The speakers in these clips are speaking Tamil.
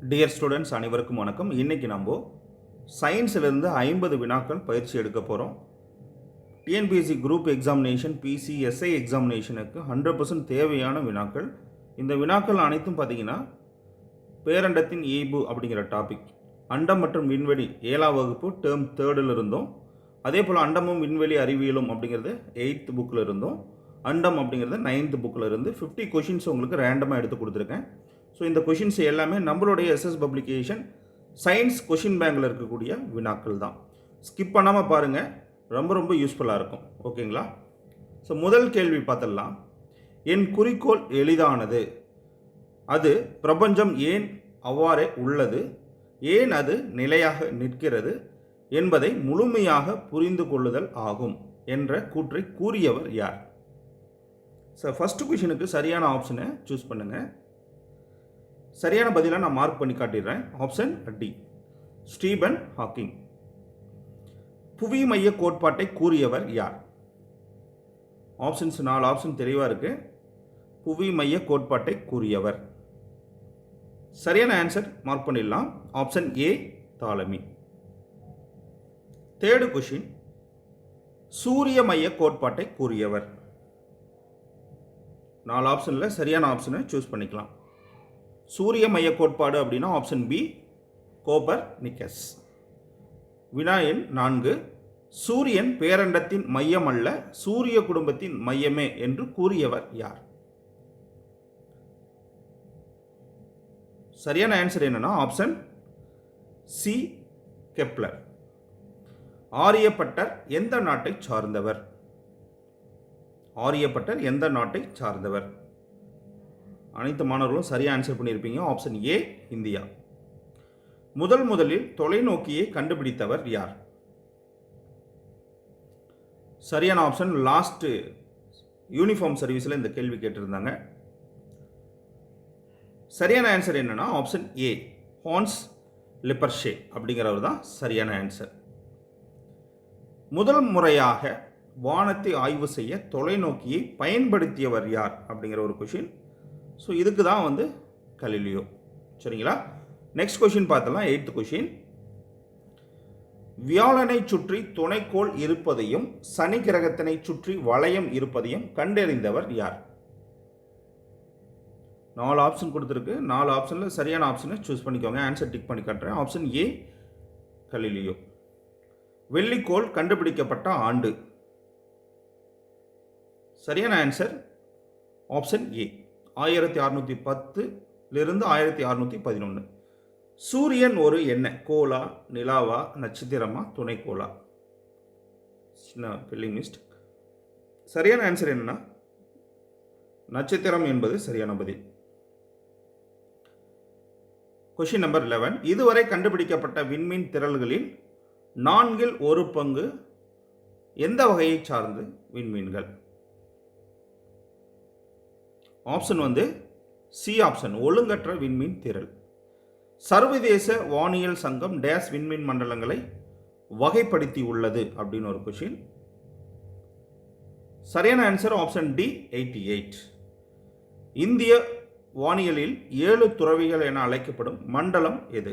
டியர் ஸ்டூடெண்ட்ஸ் அனைவருக்கும் வணக்கம். இன்றைக்கி நம்ம சயின்ஸிலிருந்து ஐம்பது வினாக்கள் பயிற்சி எடுக்க போகிறோம் டிஎன்பிஎஸ்சி குரூப் எக்ஸாமினேஷன் பிசிஎஸ்ஐ எக்ஸாமினேஷனுக்கு ஹண்ட்ரட் பர்சன்ட் தேவையான வினாக்கள். இந்த வினாக்கள் அனைத்தும் பார்த்தீங்கன்னா பேரண்டத்தின் ஈபு அப்படிங்கிற டாபிக் அண்டம் மற்றும் விண்வெளி ஏழாம் வகுப்பு டேர்ம் தேர்டில் இருந்தோம். அதே போல் அண்டமும் விண்வெளி அறிவியலும் அப்படிங்கிறது எயித்து புக்கில் இருந்தோம். அண்டம் அப்படிங்கிறது நைன்த் புக்கில் இருந்து ஃபிஃப்டி கொஷின்ஸ் உங்களுக்கு ரேண்டமாக எடுத்து கொடுத்துருக்கேன். ஸோ இந்த கொஷின்ஸ் எல்லாமே நம்மளுடைய எஸ்எஸ் பப்ளிகேஷன் சயின்ஸ் கொஷின் பேங்கில் இருக்கக்கூடிய வினாக்கள் தான். ஸ்கிப் பண்ணாமல் பாருங்கள் ரொம்ப ரொம்ப யூஸ்ஃபுல்லாக இருக்கும். ஓகேங்களா ஸோ முதல் கேள்வி பார்த்துடலாம். என் குறிக்கோள் எளிதானது. அது பிரபஞ்சம் ஏன் அவ்வாறே உள்ளது? ஏன் அது நிலையாக நிற்கிறது? என்பதை முழுமையாக புரிந்து கொள்ளுதல் ஆகும் என்ற கூற்றை கூறியவர் யார்? ஸோ ஃபஸ்ட்டு கொஷினுக்கு சரியான ஆப்ஷனை சூஸ் பண்ணுங்கள் சரியான பதிலாக நான் மார்க் பண்ணி காட்டிடுறேன். Option D Stephen Hawking. புவி மைய கோட்பாட்டை கூறியவர் யார்? ஆப்ஷன்ஸ் நாலு ஆப்ஷன் தெளிவாக இருக்கு. புவி மைய கோட்பாட்டை கூறியவர். சரியான ஆன்சர் மார்க் பண்ணிடலாம். Option A Ptolemy third question சூரிய மைய கோட்பாட்டை கூறியவர். நாலு ஆப்ஷனில் சரியான ஆப்ஷனை சூஸ் பண்ணிக்கலாம். சூரிய மைய கோட்பாடு அப்படின்னா ஆப்ஷன் பி கோபர் நிக்கஸ். வினா எண் நான்கு சூரியன் பேரண்டத்தின் மையம் அல்ல சூரிய குடும்பத்தின் மையமே என்று கூறியவர் யார்? சரியான ஆன்சர் என்னன்னா ஆப்ஷன் சி கெப்லர் ஆரியப்பட்டர் எந்த நாட்டை சார்ந்தவர்? ஆரியப்பட்டர் எந்த நாட்டை சார்ந்தவர்? அனைத்து மாணவர்களும் சரியாக ஆன்சர் பண்ணியிருப்பீங்க. Option A India. முதல் முதலில் தொலைநோக்கியை கண்டுபிடித்தவர் யார்? சரியான ஆப்ஷன் லாஸ்ட்டு யூனிஃபார்ம் சர்வீஸில் இந்த கேள்வி கேட்டிருந்தாங்க. சரியான ஆன்சர் என்னன்னா ஆப்ஷன் ஏ ஹான்ஸ் லிப்பர்ஷே அப்படிங்கிறவர் தான் சரியான ஆன்சர் முதல் முறையாக வானத்தை ஆய்வு செய்ய தொலைநோக்கியை பயன்படுத்தியவர் யார் அப்படிங்கிற ஒரு கொஷின் ஸோ இதுக்கு தான் வந்து கலிலியோ. சரிங்களா? நெக்ஸ்ட் கொஷின் பார்த்தலாம் எயித்து கொஷின் வியாழனை சுற்றி துணைக்கோள் இருப்பதையும் சனி கிரகத்தினை சுற்றி வளையம் இருப்பதையும் கண்டறிந்தவர் யார்? நாலு ஆப்ஷன் கொடுத்துருக்கு. நாலு ஆப்ஷனில் சரியான ஆப்ஷனை சூஸ் பண்ணிக்கோங்க. ஆன்சர் டிக் பண்ணி காட்டுறேன். Option A Galileo. வெள்ளிக்கோள் கண்டுபிடிக்கப்பட்ட ஆண்டு. சரியான ஆன்சர் ஆப்ஷன் ஏ ஆயிரத்தி அறுநூற்றி பத்துலேருந்து ஆயிரத்தி அறுநூற்றி பதினொன்று சூரியன் ஒரு என்ன கோலா நிலாவா நட்சத்திரமா துணைக்கோலா சின்ன பில்லிங் மிஸ்டேக் சரியான ஆன்சர் என்னன்னா நட்சத்திரம் என்பது சரியான பதில். கொஷின் நம்பர் லெவன் இதுவரை கண்டுபிடிக்கப்பட்ட விண்மீன் திரள்களில் நான்கில் ஒரு பங்கு எந்த வகையை சார்ந்து விண்மீன்கள்? ஆப்ஷன் வந்து சி ஆப்ஷன் ஒழுங்கற்ற விண்மீன் திரள். சர்வதேச வானியல் சங்கம் டேஸ் விண்மீன் மண்டலங்களை வகைப்படுத்தி உள்ளது அப்படின்னு ஒரு கொஷின் சரியான answer option D eighty eight இந்திய வானியலில் ஏழு துறவிகள் என அழைக்கப்படும் மண்டலம் எது?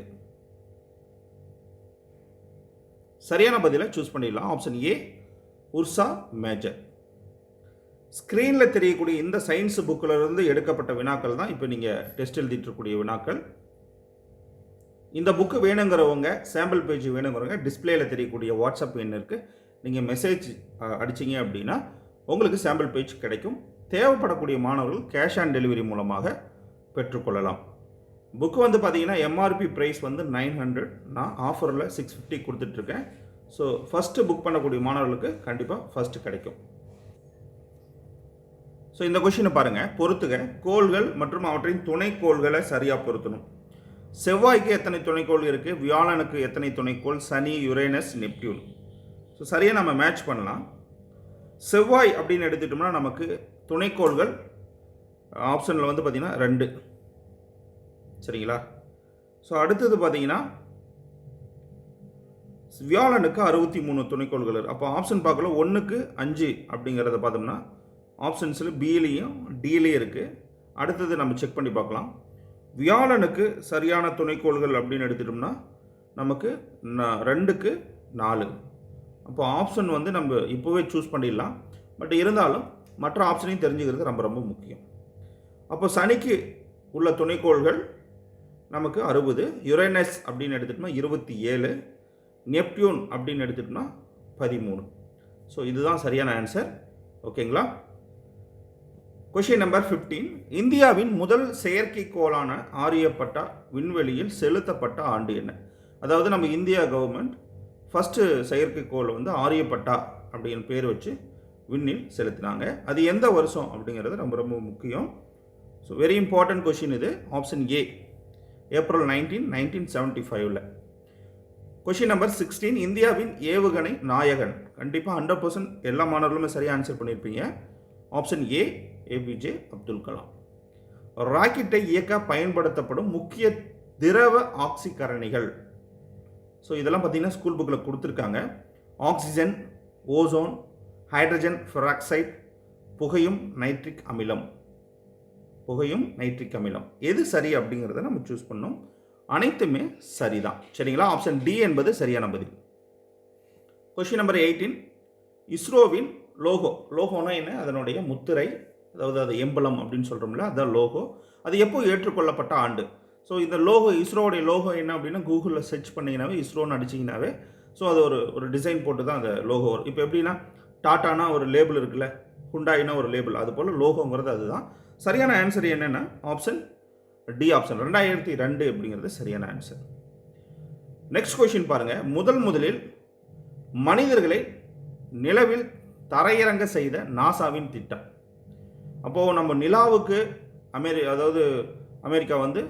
சரியான பதிலை சூஸ் பண்ணிடலாம். Option A Ursa Major. ஸ்க்ரீனில் தெரியக்கூடிய இந்த சயின்ஸ் புக்கில் இருந்து எடுக்கப்பட்ட வினாக்கள் தான் இப்போ நீங்கள் டெஸ்ட் எழுதிட்டுருக்கூடிய வினாக்கள். இந்த புக்கு வேணுங்கிறவங்க சாம்பிள் பேஜ் வேணுங்கிறவங்க டிஸ்பிளேயில் தெரியக்கூடிய வாட்ஸ்அப் எண் இருக்குது நீங்கள் மெசேஜ் அடிச்சிங்க அப்படின்னா உங்களுக்கு சாம்பிள் பேஜ் கிடைக்கும். தேவைப்படக்கூடிய மாணவர்கள் கேஷ் ஆன் டெலிவரி மூலமாக பெற்றுக்கொள்ளலாம். புக்கு வந்து பார்த்தீங்கன்னா எம்ஆர்பி ப்ரைஸ் வந்து நைன் ஹண்ட்ரட் நான் ஆஃபரில் சிக்ஸ் ஃபிஃப்டி கொடுத்துட்ருக்கேன் ஸோ ஃபஸ்ட்டு புக் பண்ணக்கூடிய மாணவர்களுக்கு கண்டிப்பாக ஃபஸ்ட்டு கிடைக்கும். ஸோ இந்த கொஷினை பாருங்கள் பொறுத்துக. கோள்கள் மற்றும் அவற்றின் துணைக்கோள்களை சரியாக பொருத்தணும். செவ்வாய்க்கு எத்தனை துணைக்கோள் இருக்குது வியாழனுக்கு எத்தனை துணைக்கோள்? சனி யுரேனஸ் நெப்டியூன். ஸோ சரியாக நம்ம மேட்ச் பண்ணலாம். செவ்வாய் அப்படின்னு எடுத்துட்டோம்னா நமக்கு துணைக்கோள்கள் ஆப்ஷனில் வந்து பார்த்திங்கன்னா ரெண்டு. சரிங்களா? ஸோ அடுத்தது பார்த்தீங்கன்னா வியாழனுக்கு அறுபத்தி மூணு துணைக்கோள்கள் அப்போ ஆப்ஷன் பார்க்கல. ஒன்றுக்கு அஞ்சு அப்படிங்கிறத பார்த்தோம்னா ஆப்ஷன்ஸில் பிலையும் டிலையும் இருக்குது அடுத்தது நம்ம செக் பண்ணி பார்க்கலாம். வியாழனுக்கு சரியான துணைக்கோள்கள் அப்படின்னு எடுத்துட்டோம்னா நமக்கு ந- ரெண்டுக்கு நாலு. அப்போ ஆப்ஷன் வந்து நம்ம இப்போவே சூஸ் பண்ணிடலாம். பட் இருந்தாலும் மற்ற ஆப்ஷனையும் தெரிஞ்சுக்கிறது ரொம்ப ரொம்ப முக்கியம். அப்போ சனிக்கு உள்ள துணைக்கோள்கள் நமக்கு அறுபது யுரேனஸ் அப்படின்னு எடுத்துட்டோம்னா இருபத்தி ஏழு நெப்டியூன் அப்படின்னு எடுத்துட்டோம்னா பதிமூணு. ஸோ இதுதான் சரியான ஆன்சர் ஓகேங்களா கொஷின் நம்பர் 15 இந்தியாவின் முதல் செயற்கைக்கோளான ஆரியப்பட்டா விண்வெளியில் செலுத்தப்பட்ட ஆண்டு என்ன? அதாவது நம்ம இந்தியா கவர்மெண்ட் ஃபஸ்ட்டு செயற்கைக்கோள் வந்து ஆரியப்பட்டா அப்படின்னு பேர் வச்சு விண்ணில் செலுத்தினாங்க. அது எந்த வருஷம் அப்படிங்கிறது ரொம்ப ரொம்ப முக்கியம். ஸோ வெரி இம்பார்ட்டன்ட் கொஷின் இது. Option A April nineteen nineteen seventy ஃபைவ்ல கொஷின் நம்பர் சிக்ஸ்டீன் இந்தியாவின் ஏவுகணை நாயகன். கண்டிப்பாக ஹண்ட்ரட் பர்சன்ட் எல்லா மாணவர்களுமே சரியாக ஆன்சர் பண்ணியிருப்பீங்க option A APJ Abdul Kalam. ராக்கெட்டை இயக்க பயன்படுத்தப்படும் முக்கிய திரவ ஆக்சிகரணிகள். ஸோ இதெல்லாம் பார்த்தீங்கன்னா ஸ்கூல் புக்கில் கொடுத்துருக்காங்க. ஆக்சிஜன் ஓசோன் ஹைட்ரஜன் ஃபெராக்சைட் புகையும் நைட்ரிக் அமிலம். புகையும் நைட்ரிக் அமிலம். எது சரி அப்படிங்கிறத நம்ம சூஸ் பண்ணோம். அனைத்துமே சரிதான். சரிங்களா? ஆப்ஷன் டி என்பது சரியான பதில். கொஷின் நம்பர் எயிட்டீன் இஸ்ரோவின் லோகோ லோகோனா என்ன? அதனுடைய முத்திரை அதாவது அது எம்பலம் அப்படின்னு சொல்கிறோம்ல அதுதான் லோகோ. அது எப்போ ஏற்றுக்கொள்ளப்பட்ட ஆண்டு? ஸோ இந்த லோகோ இஸ்ரோவுடைய லோகோ என்ன அப்படின்னா கூகுளில் சர்ச் பண்ணிங்கனாவே இஸ்ரோன்னு அடிச்சிங்கனாவே ஸோ அது ஒரு ஒரு டிசைன் போட்டு தான் அந்த லோகோ வரும். இப்போ எப்படின்னா டாட்டானா ஒரு லேபிள் இருக்குல்ல ஹுண்டாயினா ஒரு லேபிள் அது போல் லோகோங்கிறது அதுதான். சரியான ஆன்சர் என்னென்னா ஆப்ஷன் டி ஆப்ஷன் ரெண்டாயிரத்தி ரெண்டு அப்படிங்கிறது சரியான ஆன்சர் நெக்ஸ்ட் கொஷின் பாருங்கள் முதல் முதலில் மனிதர்களை நிலவில் தரையிறங்க செய்த நாசாவின் திட்டம். அப்போது நம்ம நிலாவுக்கு அமெரி அதாவது அமெரிக்கா வந்து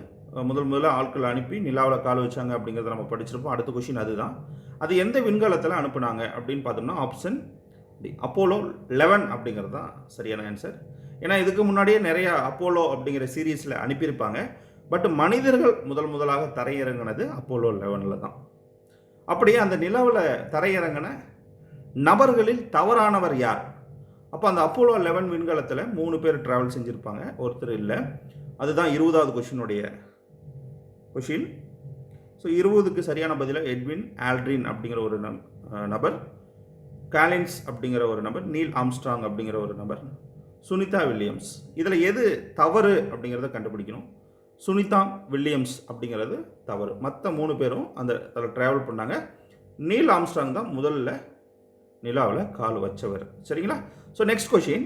முதல் முதல்ல ஆட்கள் அனுப்பி நிலாவில் கால் வச்சாங்க அப்படிங்கிறத நம்ம படிச்சிருப்போம். அடுத்த கொஷின் அதுதான். அது எந்த விண்கலத்தில் அனுப்புனாங்க அப்படின்னு பார்த்தோம்னா ஆப்ஷன் டி அப்போலோ லெவன் அப்படிங்கிறது தான் சரியான ஆன்சர் ஏன்னா இதுக்கு முன்னாடியே நிறையா அப்போலோ அப்படிங்கிற சீரீஸில் அனுப்பியிருப்பாங்க. பட் மனிதர்கள் முதல் முதலாக தரையிறங்கினது அப்போலோ லெவனில் தான். அப்படியே அந்த நிலவில் தரையிறங்கின நபர்களில் தவறானவர் யார்? அப்போ அந்த அப்போலோ லெவன் விண்கலத்தில் மூணு பேர் ட்ராவல் செஞ்சுருப்பாங்க. ஒருத்தர் இல்லை. அதுதான் இருபதாவது கொஷினுடைய கொஷின் ஸோ இருபதுக்கு சரியான பதிலாக எட்வின் ஆல்ட்ரின் அப்படிங்கிற ஒரு நம் நபர் காலின்ஸ் அப்படிங்கிற ஒரு நபர் நீல் ஆம்ஸ்ட்ராங் அப்படிங்கிற ஒரு நபர் சுனிதா வில்லியம்ஸ் இதில் எது தவறு அப்படிங்கிறத கண்டுபிடிக்கணும். சுனிதா வில்லியம்ஸ் அப்படிங்கிறது தவறு. மற்ற மூணு பேரும் அந்த அதில் ட்ராவல் பண்ணாங்க. நீல் ஆம்ஸ்ட்ராங் தான் முதல்ல நிலாவில் கால் வச்சவர். சரிங்களா? ஸோ நெக்ஸ்ட் கொஷின்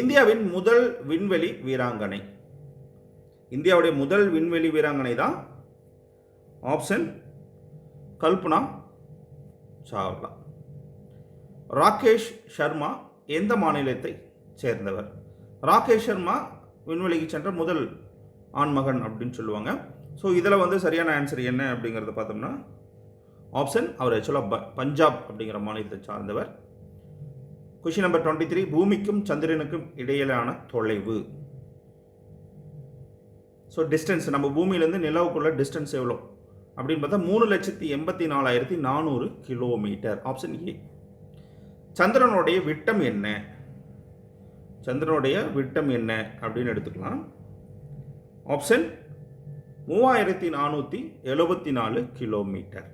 இந்தியாவின் முதல் விண்வெளி வீராங்கனை. இந்தியாவுடைய முதல் விண்வெளி வீராங்கனை தான் ஆப்ஷன் கல்பனா சாவ்லா. ராகேஷ் சர்மா எந்த மாநிலத்தை சேர்ந்தவர்? ராகேஷ் சர்மா விண்வெளிக்கு சென்ற முதல் ஆண்மகன் அப்படின்னு சொல்லுவாங்க. ஸோ இதில் வந்து சரியான ஆன்சர் என்ன அப்படிங்கிறத பார்த்தோம்னா ஆப்ஷன் அவர் ஆக்சுவலாக பஞ்சாப் அப்படிங்கிற மாநிலத்தை சார்ந்தவர். கொஷின் நம்பர் டுவெண்ட்டி த்ரீ பூமிக்கும் சந்திரனுக்கும் இடையிலான தொலைவு. ஸோ டிஸ்டன்ஸ் நம்ம பூமியிலேருந்து நிலவுக்குள்ள டிஸ்டன்ஸ் எவ்வளோ? அப்படின்னு பார்த்தா மூணு லட்சத்தி எண்பத்தி நாலாயிரத்தி நானூறு கிலோமீட்டர் ஆப்ஷன் ஏ சந்திரனுடைய விட்டம் என்ன? சந்திரனுடைய விட்டம் என்ன? அப்படின்னு எடுத்துக்கலாம். ஆப்ஷன் மூவாயிரத்தி நானூற்றி எழுபத்தி நாலு கிலோமீட்டர்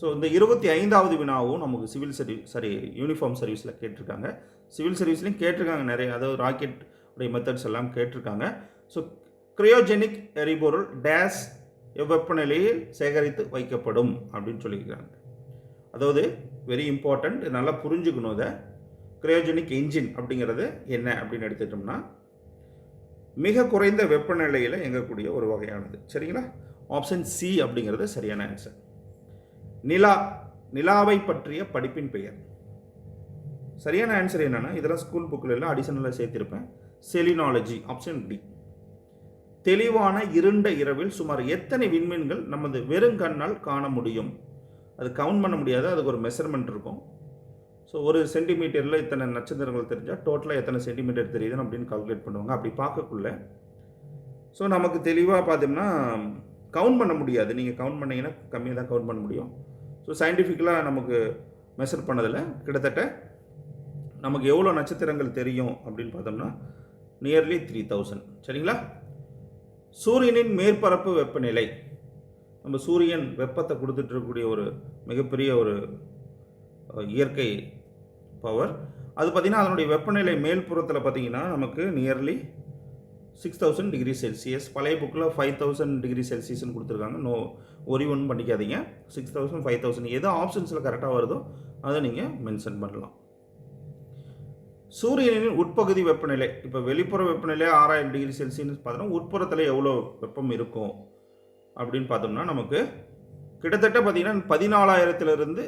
ஸோ இந்த இருபத்தி ஐந்தாவது வினாவும் நமக்கு சிவில் சர்வீஸ் சாரி யூனிஃபார்ம் சர்வீஸில் கேட்டிருக்காங்க. சிவில் சர்வீஸ்லையும் கேட்டிருக்காங்க நிறைய அதாவது ராக்கெட் உடைய மெத்தட்ஸ் எல்லாம் கேட்டிருக்காங்க. ஸோ கிரையோஜெனிக் எரிபொருள் டேஸ் வெப்பநிலையில் சேகரித்து வைக்கப்படும் அப்படின்னு சொல்லியிருக்காங்க. அதாவது வெரி இம்பார்ட்டண்ட் நல்லா புரிஞ்சுக்கணும் இதை. க்ரையோஜெனிக் என்ஜின் அப்படிங்கிறது என்ன அப்படின்னு எடுத்துட்டோம்னா மிக குறைந்த வெப்பநிலையில் இயங்கக்கூடிய ஒரு வகையானது. சரிங்களா? ஆப்ஷன் சி அப்படிங்கிறது சரியான ஆன்சர் நிலா நிலாவை பற்றிய படிப்பின் பெயர். சரியான ஆன்சர் என்னென்னா இதெல்லாம் ஸ்கூல் புக்கில் எல்லாம் அடிஷனலாக சேர்த்திருப்பேன். செலினாலஜி ஆப்ஷன் டி தெளிவான இருண்ட இரவில் சுமார் எத்தனை விண்மீன்கள் நமது வெறுங்கண்ணால் காண முடியும்? அது கவுண்ட் பண்ண முடியாது அதுக்கு ஒரு மெஷர்மெண்ட் இருக்கும். ஸோ ஒரு சென்டிமீட்டரில் இத்தனை நட்சத்திரங்கள் தெரிஞ்சால் டோட்டலாக எத்தனை சென்டிமீட்டர் தெரியுதுன்னு அப்படின்னு கால்குலேட் பண்ணுவாங்க. அப்படி பார்க்கக்குள்ள ஸோ நமக்கு தெளிவாக பார்த்தோம்னா கவுண்ட் பண்ண முடியாது. நீங்கள் கவுண்ட் பண்ணிங்கன்னா கம்மியாக தான் கவுண்ட் பண்ண முடியும். ஸோ சயின்டிஃபிக்கலாக நமக்கு மெஷர் பண்ணதில் கிட்டத்தட்ட நமக்கு எவ்வளோ நட்சத்திரங்கள் தெரியும் அப்படின்னு பார்த்தோம்னா நியர்லி த்ரீ தௌசண்ட் சரிங்களா? சூரியனின் மேற்பரப்பு வெப்பநிலை. நம்ம சூரியன் வெப்பத்தை கொடுத்துட்டு இருக்கக்கூடிய ஒரு மிகப்பெரிய ஒரு இயற்கை பவர் அது பார்த்திங்கன்னா அதனுடைய வெப்பநிலை மேல்புறத்தில் பார்த்தீங்கன்னா நமக்கு nearly six thousand degree Celsius பழைய புக்கில் ஃபைவ் தௌசண்ட் டிகிரி செல்சியஸ்னு கொடுத்துருக்காங்க. நோ ஒரி ஒன்றும் பண்ணிக்காதீங்க. சிக்ஸ் தௌசண்ட் ஃபைவ் தௌசண்ட் எது ஆப்ஷன்ஸில் கரெக்டாக வருதோ அதை நீங்கள் மென்ஷன் பண்ணலாம். சூரியனின் உட்பகுதி வெப்பநிலை. இப்போ வெளிப்புற வெப்பநிலை ஆறாயிரம் டிகிரி செல்சியஸ் பார்த்தோம்னா உட்புறத்தில் எவ்வளோ வெப்பம் இருக்கும் அப்படின்னு பார்த்தோம்னா நமக்கு கிட்டத்தட்ட பார்த்திங்கன்னா பதினாலாயிரத்துலேருந்து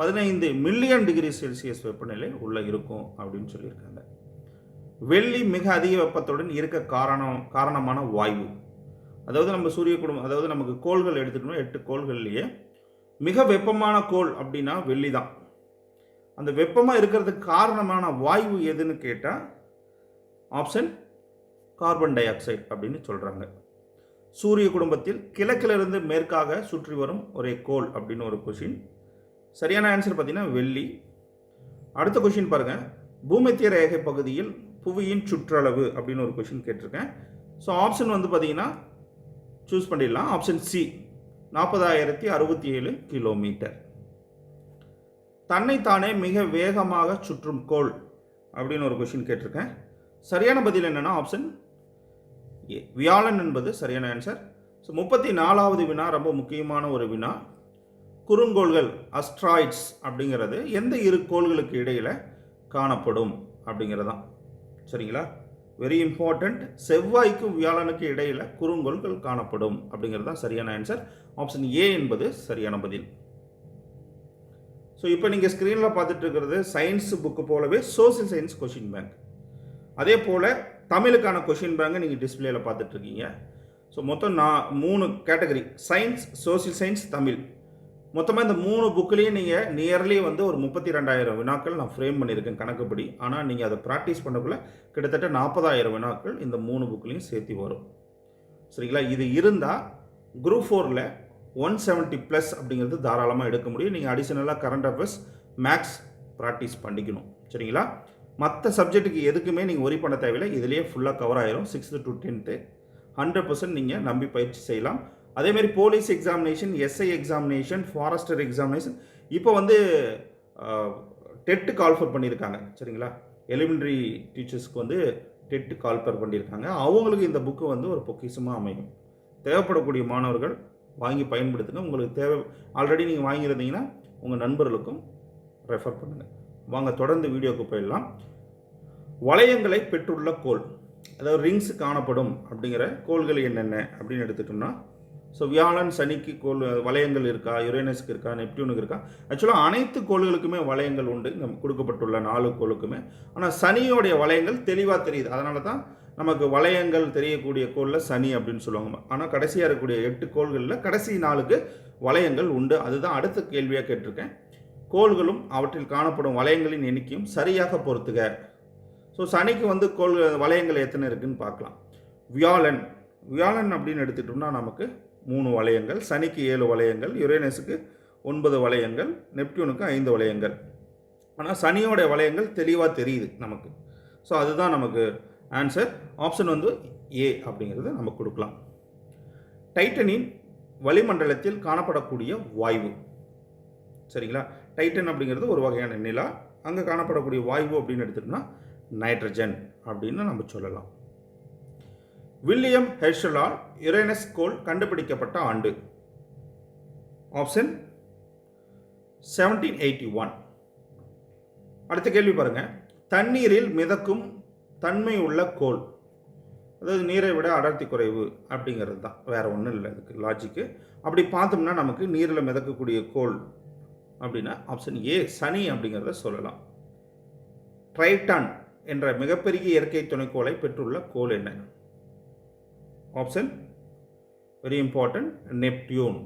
பதினைந்து மில்லியன் டிகிரி செல்சியஸ் வெப்பநிலை உள்ளே இருக்கும் அப்படின்னு சொல்லியிருக்காங்க. வெள்ளி மிக அதிக வெப்பத்துடன் இருக்க காரணம் காரணமான வாயு. அதாவது நம்ம சூரிய குடும்பம் அதாவது நமக்கு கோள்கள் எடுத்துக்கணும் எட்டு கோள்கள்லேயே மிக வெப்பமான கோள் அப்படின்னா வெள்ளி தான். அந்த வெப்பமாக இருக்கிறதுக்கு காரணமான வாயு எதுன்னு கேட்டால் ஆப்ஷன் கார்பன் டை ஆக்சைடு அப்படின்னு சொல்கிறாங்க சூரிய குடும்பத்தில் கிழக்கிலிருந்து மேற்காக சுற்றி வரும் ஒரே கோள் அப்படின்னு ஒரு கொஷின் சரியான ஆன்சர் பார்த்தீங்கன்னா வெள்ளி. அடுத்த கொஷின் பாருங்கள் பூமத்திய ரேகை பகுதியில் புவியின் சுற்றளவு அப்படின்னு ஒரு கொஷின் கேட்டிருக்கேன். ஸோ ஆப்ஷன் வந்து பார்த்தீங்கன்னா சூஸ் பண்ணிடலாம். ஆப்ஷன் சி நாற்பதாயிரத்தி அறுபத்தி ஏழு கிலோமீட்டர் தன்னைத்தானே மிக வேகமாக சுற்றும் கோள் அப்படின்னு ஒரு கொஷின் கேட்டிருக்கேன். சரியான பதில் என்னென்னா ஆப்ஷன் ஏ வியாழன் என்பது சரியான ஆன்சர் ஸோ முப்பத்தி நாலாவது வினா ரொம்ப முக்கியமான ஒரு வினா. குறுங்கோள்கள் அஸ்ட்ராய்ட்ஸ் அப்படிங்கிறது எந்த இரு கோள்களுக்கு இடையில் காணப்படும் அப்படிங்கிறதான். சரிங்களா? வெரி இம்பார்ட்டண்ட் செவ்வாய்க்கும் வியாழனுக்கு இடையில் குறுங்கோள்கள் காணப்படும் அப்படிங்கிறது தான் சரியான ஆன்சர் ஆப்ஷன் ஏ என்பது சரியான பதில். ஸோ இப்போ நீங்கள் ஸ்க்ரீனில் பார்த்துட்டு இருக்கிறது சயின்ஸ் புக்கு போலவே சோசியல் சயின்ஸ் கொஷின் பேங்க் அதே போல் தமிழுக்கான கொஷின் பேங்கை நீங்கள் டிஸ்பிளேயில் பார்த்துட்ருக்கீங்க ஸோ மொத்தம் நான் மூணு category science social science Tamil. மொத்தமாக இந்த மூணு புக்லேயும் நீங்கள் நியர்லி வந்து ஒரு முப்பத்தி ரெண்டாயிரம் வினாக்கள் நான் ஃப்ரேம் பண்ணியிருக்கேன் கணக்குப்படி. ஆனால் நீங்கள் அதை ப்ராக்டிஸ் பண்ணக்குள்ள கிட்டத்தட்ட நாற்பதாயிரம் வினாக்கள் இந்த மூணு புக்லேயும் சேர்த்து வரும். சரிங்களா? இது இருந்தால் குரூப் ஃபோரில் ஒன் செவன்ட்டி ப்ளஸ் அப்படிங்கிறது தாராளமாக எடுக்க முடியும். நீங்கள் அடிஷ்னலாக கரண்ட் அஃபேர்ஸ் மேக்ஸ் ப்ராக்டிஸ் பண்ணிக்கணும். சரிங்களா? மற்ற சப்ஜெக்ட்டுக்கு எதுக்குமே நீங்கள் ஒரி பண்ண தேவையில்லை. இதிலேயே ஃபுல்லாக கவர் ஆயிரும். Sixth to tenth hundred percent நீங்கள் நம்பி பயிற்சி செய்யலாம். அதேமாரி police examination SI examination forester examination இப்போ வந்து டெட்டு கால்ஃபர் பண்ணியிருக்காங்க சரிங்களா? எலிமெண்ட்ரி டீச்சர்ஸ்க்கு வந்து டெட்டு கால்ஃபர் பண்ணியிருக்காங்க அவங்களுக்கு இந்த புக்கு வந்து ஒரு பொக்கிஷமாக அமையும். தேவைப்படக்கூடிய மாணவர்கள் வாங்கி பயன்படுத்துங்க. உங்களுக்கு தேவை ஆல்ரெடி நீங்கள் வாங்கியிருந்தீங்கன்னா உங்கள் நண்பர்களுக்கும் ரெஃபர் பண்ணுங்கள் வாங்க தொடர்ந்து வீடியோக்கு போயிடலாம். வளையங்களை பெற்றுள்ள கோள் அதாவது ரிங்ஸ் காணப்படும் அப்படிங்கிற கோள்கள் என்னென்ன அப்படின்னு எடுத்துட்டோம்னா ஸோ வியாழன் சனிக்கு கோள் வளையங்கள் இருக்கா யுரேனஸ்க்கு இருக்கா நெப்டியூனுக்கு இருக்கா? ஆக்சுவலாக அனைத்து கோள்களுக்குமே வளையங்கள் உண்டு. இங்கே கொடுக்கப்பட்டுள்ள நாலு கோளுக்குமே. ஆனால் சனியோடைய வளையங்கள் தெளிவாக தெரியுது. அதனால தான் நமக்கு வளையங்கள் தெரியக்கூடிய கோளில் சனி அப்படின்னு சொல்லுவாங்க. ஆனால் கடைசியாக இருக்கக்கூடிய எட்டு கோள்களில் கடைசி நாளுக்கு வளையங்கள் உண்டு. அதுதான் அடுத்த கேள்வியாக கேட்டிருக்கேன். கோள்களும் அவற்றில் காணப்படும் வளையங்களின் எண்ணிக்கையும் சரியாக பொறுத்துக. ஸோ சனிக்கு வந்து கோள் வளையங்கள் எத்தனை இருக்குன்னு பார்க்கலாம். வியாழன். வியாழன் அப்படின்னு எடுத்துட்டோம்னா நமக்கு மூணு வளையங்கள் சனிக்கு ஏழு வளையங்கள் யுரேனஸுக்கு ஒன்பது வளையங்கள் நெப்டியூனுக்கு ஐந்து வளையங்கள். ஆனால் சனியோடைய வளையங்கள் தெளிவாக தெரியுது நமக்கு. ஸோ அதுதான் நமக்கு ஆன்சர் ஆப்ஷன் வந்து ஏ அப்படிங்கிறத நம்ம கொடுக்கலாம். டைட்டனின் வளிமண்டலத்தில் காணப்படக்கூடிய வாய்வு. சரிங்களா? டைட்டன் அப்படிங்கிறது ஒரு வகையான நிலா. அங்கே காணப்படக்கூடிய வாய்வு அப்படின்னு எடுத்துட்டோம்னா நைட்ரஜன் அப்படின்னு நம்ம சொல்லலாம். வில்லியம் ஹெர்ஷலால் யுரேனஸ் கோள் கண்டுபிடிக்கப்பட்ட ஆண்டு. ஆப்ஷன் செவன்டீன் எயிட்டி ஒன் அடுத்த கேள்வி பாருங்க. தண்ணீரில் மிதக்கும் தன்மை உள்ள கோல். அதாவது நீரை விட அடர்த்தி குறைவு அப்படிங்கிறது தான். வேற ஒன்றும் இல்லை இதுக்கு லாஜிக்கு அப்படி பார்த்தோம்னா நமக்கு நீரில் மிதக்கக்கூடிய கோள் அப்படின்னா ஆப்ஷன் ஏ சனி அப்படிங்கிறத சொல்லலாம். ட்ரைட்டான் என்ற மிகப்பெரிய இயற்கை துணைக்கோளை பெற்றுள்ள கோள் என்ன? Option very important Neptune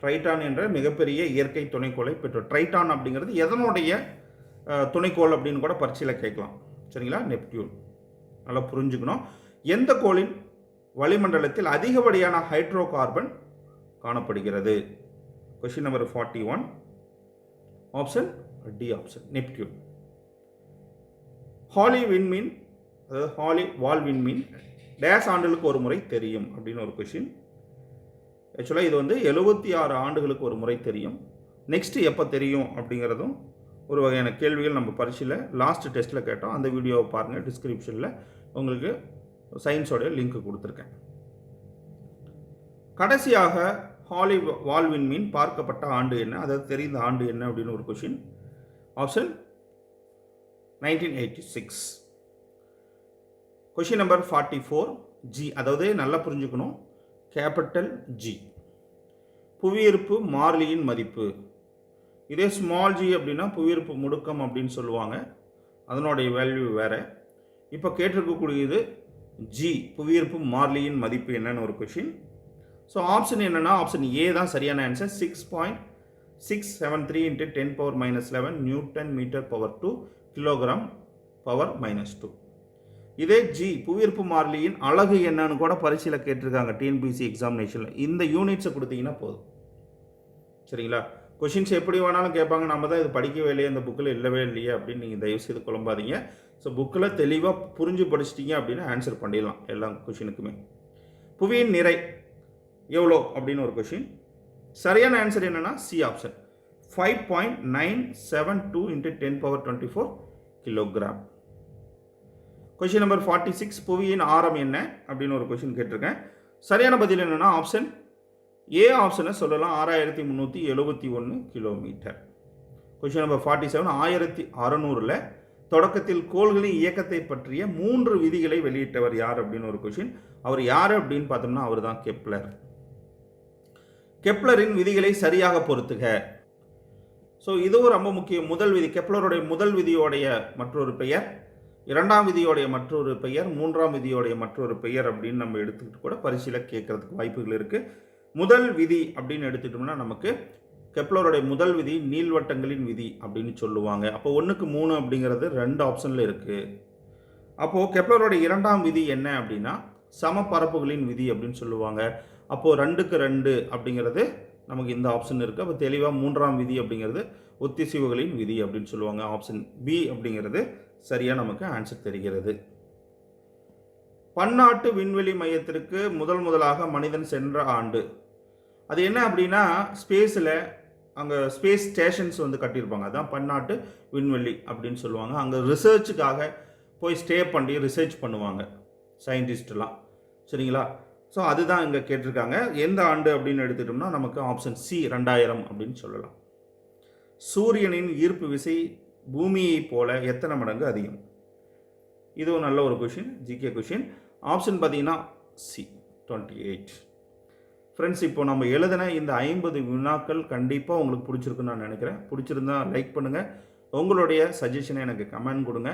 Triton என்ற மிகப்பெரிய இயற்கை துணைக்கோளை பெற்று ட்ரைட்டான் அப்படிங்கிறது எதனுடைய துணைக்கோள் அப்படின்னு கூட பரீட்சையில் கேட்கலாம். சரிங்களா? நெப்டியூன் நல்லா புரிஞ்சுக்கணும். எந்த கோளின் வளிமண்டலத்தில் அதிகப்படியான ஹைட்ரோ கார்பன் காணப்படுகிறது? Question number forty one option D option Neptune Halley விண்மீன் அதாவது ஹாலி வால் விண்மீன் டேஸ் ஆண்டுகளுக்கு ஒரு முறை தெரியும் அப்படின்னு ஒரு கொஷின் ஆக்சுவலாக இது வந்து எழுபத்தி ஆறு ஆண்டுகளுக்கு ஒரு முறை தெரியும். நெக்ஸ்ட் எப்போ தெரியும் அப்படிங்கிறதும் ஒரு வகையான கேள்விகள் நம்ம பரிசில் லாஸ்ட் டெஸ்ட்டில் கேட்டோம். அந்த வீடியோவை பாருங்கள் டிஸ்கிரிப்ஷனில் உங்களுக்கு சயின்ஸோடைய லிங்க் கொடுத்துருக்கேன். கடைசியாக ஹாலி வால்வின் மீன் பார்க்கப்பட்ட ஆண்டு என்ன? அதாவது தெரிந்த ஆண்டு என்ன? அப்படின்னு ஒரு question option nineteen eighty six question number forty four G அதாவது நல்லா புரிஞ்சுக்கணும். கேபிட்டல் ஜி புவியீர்ப்பு மாறிலியின் மதிப்பு. இதே ஸ்மால் ஜி அப்படின்னா புவியீர்ப்பு முடுக்கம் அப்படின்னு சொல்லுவாங்க. அதனுடைய வேல்யூ வேறு. இப்போ கேட்டிருக்கக்கூடியது ஜி புவியீர்ப்பு மாறிலியின் மதிப்பு என்னன்னு ஒரு கொஷின் ஸோ ஆப்ஷன் என்னென்னா ஆப்ஷன் ஏ தான் சரியான answer six point six seven three into ten power minus eleven newton metre power two kilogram power minus two இதே ஜி புவியீர்ப்பு மாறிலியின் அழகு என்னன்னு கூட பரிசீலில் கேட்டிருக்காங்க டிஎன்பிசி எக்ஸாமினேஷனில் இந்த யூனிட்ஸை கொடுத்தீங்கன்னா போதும். சரிங்களா? கொஷின்ஸ் எப்படி வேணாலும் கேட்பாங்க. நம்ம தான் இது படிக்கவே இல்லையே இந்த புக்கில் இல்லவே இல்லையே அப்படின்னு நீங்கள் தயவுசெய்து குழம்பாதீங்க. ஸோ புக்கில் தெளிவாக புரிஞ்சு படிச்சிட்டிங்க அப்படின்னு ஆன்சர் பண்ணிடலாம் எல்லா கொஷினுக்குமே புவியின் நிறை எவ்வளோ அப்படின்னு ஒரு கொஷின் சரியான ஆன்சர் என்னென்னா C option five point nine seven two into ten power twenty four kilogram question number forty six புவியின் ஆரம் என்ன? அப்படின்னு ஒரு கொஷின் கேட்டிருக்கேன். சரியான பதில் என்னென்னா ஆப்ஷன் ஏ ஆப்ஷனை சொல்லலாம் ஆறாயிரத்தி முந்நூற்றி எழுபத்தி ஒன்று kilometre question number forty seven ஆயிரத்தி அறநூறில் தொடக்கத்தில் கோள்களின் இயக்கத்தை பற்றிய மூன்று விதிகளை வெளியிட்டவர் யார் அப்படின்னு ஒரு கொஷின் அவர் யார் அப்படின்னு பார்த்தோம்னா அவர் தான் கெப்லர் கெப்லரின் விதிகளை சரியாக பொருத்துக ஸோ இதுவும் ரொம்ப முக்கியம். முதல் விதி கெப்லருடைய முதல் விதியோடைய மற்றொரு பெயர் இரண்டாம் விதியோடைய மற்றொரு பெயர் மூன்றாம் விதியோடைய மற்றொரு பெயர் அப்படின்னு நம்ம எடுத்துக்கிட்டு கூட பரிசீலனை கேட்கறதுக்கு வாய்ப்புகள் இருக்குது முதல் விதி அப்படின்னு எடுத்துட்டோம்னா நமக்கு கெப்லருடைய முதல் விதி நீள்வட்டங்களின் விதி அப்படின்னு சொல்லுவாங்க. அப்போ ஒன்றுக்கு மூணு அப்படிங்கிறது ரெண்டு ஆப்ஷனில் இருக்குது அப்போது கெப்லருடைய இரண்டாம் விதி என்ன அப்படின்னா சமபரப்புகளின் விதி அப்படின்னு சொல்லுவாங்க. அப்போது ரெண்டுக்கு ரெண்டு அப்படிங்கிறது நமக்கு இந்த ஆப்ஷன் இருக்குது அப்போ தெளிவாக மூன்றாம் விதி அப்படிங்கிறது ஒத்திசைவுகளின் விதி அப்படின்னு சொல்லுவாங்க. ஆப்ஷன் பி அப்படிங்கிறது சரியாக நமக்கு ஆன்சர் தெரிகிறது. பன்னாட்டு விண்வெளி மையத்திற்கு முதல் முதலாக மனிதன் சென்ற ஆண்டு. அது என்ன அப்படின்னா ஸ்பேஸில் அங்கே ஸ்பேஸ் ஸ்டேஷன்ஸ் வந்து கட்டியிருப்பாங்க. அதான் பன்னாட்டு விண்வெளி அப்படின்னு சொல்லுவாங்க. அங்கே ரிசர்ச்சுக்காக போய் ஸ்டே பண்ணி ரிசர்ச் பண்ணுவாங்க. சயின்டிஸ்ட்லாம் சரிங்களா? ஸோ அதுதான் இங்கே கேட்டிருக்காங்க. எந்த ஆண்டு அப்படின்னு எடுத்துட்டோம்னா நமக்கு ஆப்ஷன் சி ரெண்டாயிரம் அப்படின்னு சொல்லலாம். சூரியனின் ஈர்ப்பு விசை பூமியைப் போல எத்தனை மடங்கு அதிகம்? இதுவும் நல்ல ஒரு கொஷின் ஜிகே கொஷின் ஆப்ஷன் பார்த்தீங்கன்னா சி டுவெண்ட்டி எயிட் ஃப்ரெண்ட்ஸ் இப்போ நம்ம எழுதின இந்த ஐம்பது வினாக்கள் கண்டிப்பாக உங்களுக்கு பிடிச்சிருக்குன்னு நான் நினைக்கிறேன். பிடிச்சிருந்தா லைக் பண்ணுங்கள் உங்களுடைய சஜஷனை எனக்கு கமெண்ட் கொடுங்க.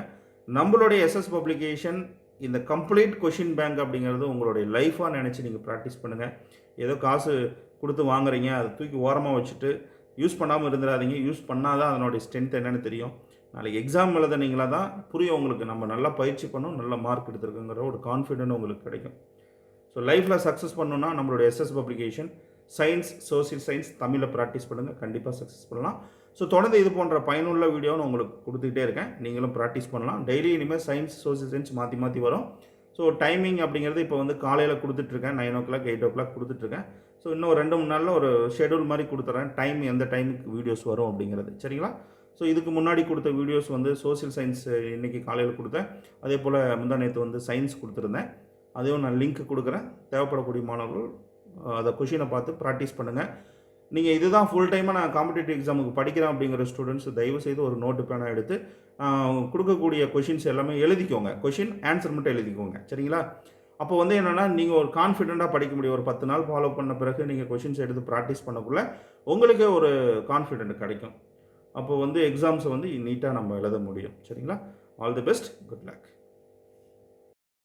நம்மளுடைய எஸ்எஸ் பப்ளிகேஷன் இந்த கம்ப்ளீட் கொஷின் பேங்க் அப்படிங்கிறது உங்களுடைய லைஃபாக நினச்சி நீங்கள் ப்ராக்டிஸ் பண்ணுங்கள் ஏதோ காசு கொடுத்து வாங்குறீங்க அதை தூக்கி ஓரமாக வச்சுட்டு யூஸ் பண்ணாமல் இருந்துடாதீங்க யூஸ் பண்ணால் தான் அதனுடைய ஸ்ட்ரென்த் என்னென்னு தெரியும். நாளைக்கு எக்ஸாம் எழுதுனீங்களா தான் புரியும் உங்களுக்கு நம்ம நல்லா பயிற்சி பண்ணோம் நல்ல மார்க் எடுத்துருக்குங்கிற ஒரு கான்ஃபிடென்ட் உங்களுக்கு கிடைக்கும். ஸோ லைஃப்பில் சக்ஸஸ் பண்ணணுன்னா நம்மளுடைய SS publication science social science தமிழில் ப்ராக்டிஸ் பண்ணுங்கள் கண்டிப்பாக சக்ஸஸ் பண்ணலாம். ஸோ தொடர்ந்து இது போன்ற பயனுள்ள வீடியோன்னு உங்களுக்கு கொடுத்துக்கிட்டே இருக்கேன். நீங்களும் ப்ராக்டிஸ் பண்ணலாம். டெய்லி இனிமேல் சயின்ஸ் சோசியல் சயின்ஸ் மாற்றி மாற்றி வரும். ஸோ டைமிங் அப்படிங்கிறது இப்போ வந்து காலையில் கொடுத்துட்ருக்கேன் nine o'clock eight o'clock கொடுத்துட்ருக்கேன் ஸோ இன்னும் ரெண்டு மூணு நாளில் ஒரு ஷெடியூல் மாதிரி கொடுத்துட்றேன் டைம் எந்த டைமுக்கு வீடியோஸ் வரும் அப்படிங்கிறது. சரிங்களா? ஸோ இதுக்கு முன்னாடி கொடுத்த வீடியோஸ் வந்து சோசியல் சயின்ஸ் இன்றைக்கி காலையில் கொடுத்தேன். அதே போல் முந்தா நேற்று வந்து சயின்ஸ் கொடுத்துருந்தேன். அதையும் நான் லிங்க் கொடுக்குறேன். தேவைப்படக்கூடிய மாணவர்கள் அதை கொஷினை பார்த்து ப்ராக்டிஸ் பண்ணுங்கள் நீங்கள் இதுதான் ஃபுல் டைமாக நான் காம்படிட்டிவ் எக்ஸாமுக்கு படிக்கிறேன் அப்படிங்கிற ஸ்டூடெண்ட்ஸ் தயவு செய்து ஒரு நோட்டு பேனாக எடுத்து கொடுக்கக்கூடிய கொஷின்ஸ் எல்லாமே எழுதிக்கோங்க. கொஷின் ஆன்சர் மட்டும் எழுதிக்கோங்க. சரிங்களா? அப்போ வந்து என்னென்னா நீங்கள் ஒரு கான்ஃபிடெண்ட்டாக படிக்க முடியும். ஒரு பத்து நாள் ஃபாலோ பண்ண பிறகு நீங்கள் கொஷின்ஸ் எடுத்து ப்ராக்டிஸ் பண்ணக்குள்ள உங்களுக்கே ஒரு கான்ஃபிடென்ட் கிடைக்கும். அப்போ வந்து எக்ஸாம்ஸை வந்து நீட்டாக நம்ம எழுத முடியும். சரிங்களா? All the best good luck